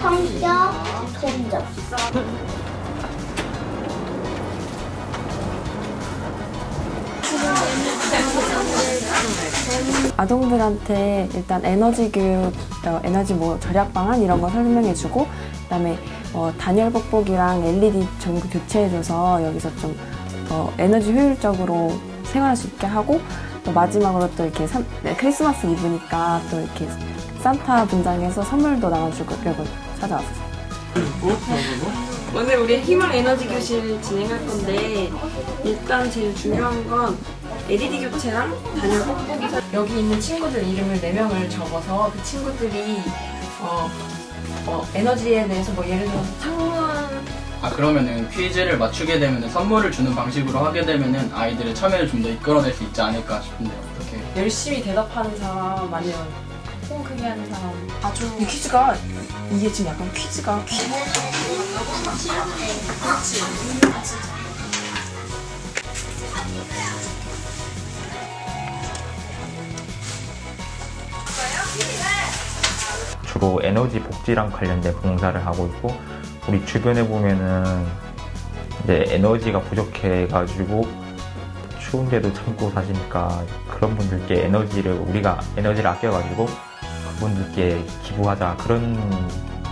성격, 동적. 아동들한테 일단 에너지 교육, 어, 에너지 뭐 절약 방안 이런 거 설명해주고 그다음에 어, 단열 뽁뽁이랑 LED 전구 교체해줘서 여기서 좀 어, 에너지 효율적으로 생활할 수 있게 하고 또 마지막으로 또 이렇게 산- 네, 크리스마스 이브니까 또 이렇게 산타 분장해서 선물도 나눠주려고 찾아왔어요. 오늘 우리 희망 에너지 교실 진행할 건데 일단 제일 중요한 건 LED 교체랑 단열 뽁뽁이 설- 여기 있는 친구들 이름을 4명을 적어서 그 친구들이 어, 어, 에너지에 대해서 뭐 예를 들어서 창문 아 그러면은 퀴즈를 맞추게 되면은 선물을 주는 방식으로 하게 되면은 아이들의 참여를 좀 더 이끌어낼 수 있지 않을까 싶은데 어떻게? 열심히 대답하는 사람 아니면 폰 크게 하는 사람. 아주 이 퀴즈가 이게 지금 약간 퀴즈가 퀴즈 주로 에너지 복지랑 관련된 봉사를 하고 있고 우리 주변에 보면은 이제 에너지가 부족해가지고 추운데도 참고 사시니까 그런 분들께 에너지를 우리가 에너지를 아껴가지고 그분들께 기부하자 그런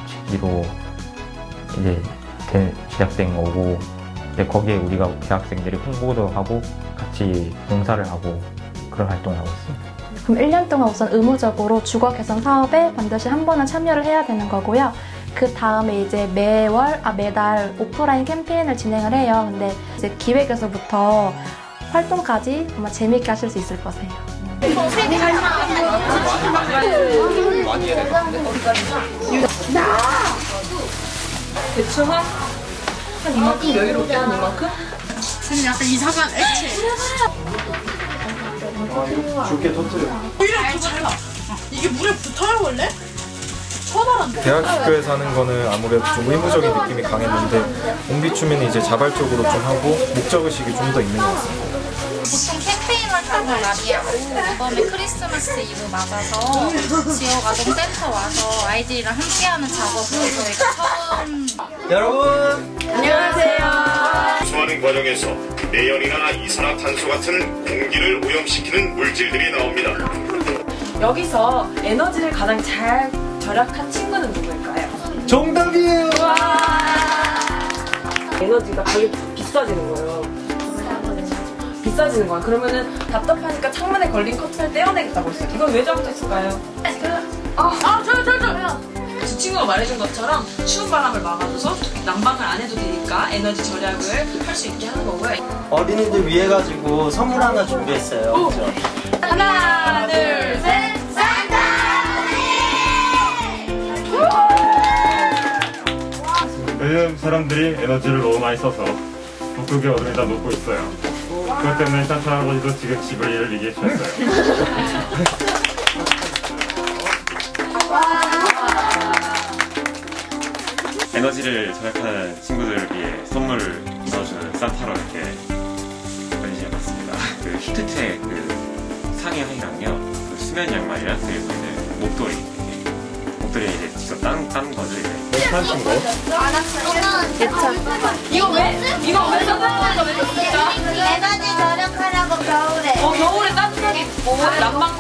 취지로 이제 대- 시작된 거고 이제 거기에 우리가 대학생들이 홍보도 하고 같이 봉사를 하고 그런 활동을 하고 있습니다. 그럼 1년 동안 우선 의무적으로 주거 개선 사업에 반드시 한 번은 참여를 해야 되는 거고요. 그 다음에 이제 매월, 아, 매달 오프라인 캠페인을 진행을 해요. 근데 이제 기획에서부터 활동까지 아마 재미있게 하실 수 있을 거세요. 대충 한, 한 이만큼 여유롭게 한 이만큼? 쌤 약간 이상한 액체. 줄게 터뜨려. 오히려 더 잘 나. 이게 물에 붙어요 원래? 알았는데. 대학교에서 하는 거는 아무래도 좀 의무적인 느낌이 강했는데 옹비춤에는 이제 자발적으로 좀 하고 목적의식이 좀 더 있는 것 같습니다. 보통 캠페인 활동을 많이 하고 이번에 크리스마스 이브 맞아서 지역 아동센터 와서 아이들이랑 함께하는 작업을 저희가 처음 여러분 수하는 과정에서 매연이나 이산화탄소 같은 공기를 오염시키는 물질들이 나옵니다. 여기서 에너지를 가장 잘 절약한 친구는 누구일까요? 정답이에요. 에너지가 가격이 비싸지는 거예요. 비싸지는 거야. 그러면은 답답하니까 창문에 걸린 커튼을 떼어내겠다고 했어요. 이건 왜 적어졌을까요? 아, 아, 저요, 저요, 저요. 그 친구가 말해준 것처럼 추운 바람을 막아줘서 난방을 안 해도 되니까 에너지 절약을 할 수 있게 하는 거고요. 어린이들 위해 가지고 선물 하나 준비했어요. 그죠? 하나, 둘, 셋. 요즘 사람들이 에너지를 너무 많이 써서 북극의 얼음에다 녹고 있어요. 그것 때문에 산타 할아버지도 지금 집을 일을 얘기해주셨어요. 에너지를 절약하는 친구들을 위해 선물을 넣어주는 산타로 이렇게 변신해봤습니다. 그 히트텍 그 상의 하의랑요, 그 수면 양말이랑 그리고 이제 목도리, 이렇게 목도리 이제 직접 딴, 딴 거죠 이제. 괜찮은 친구? 이거 왜, 이거 왜 써봤어? 왜 썼을까? 에너지 절약하라고 겨울에. 어, 겨울에 따뜻하게 입고 난방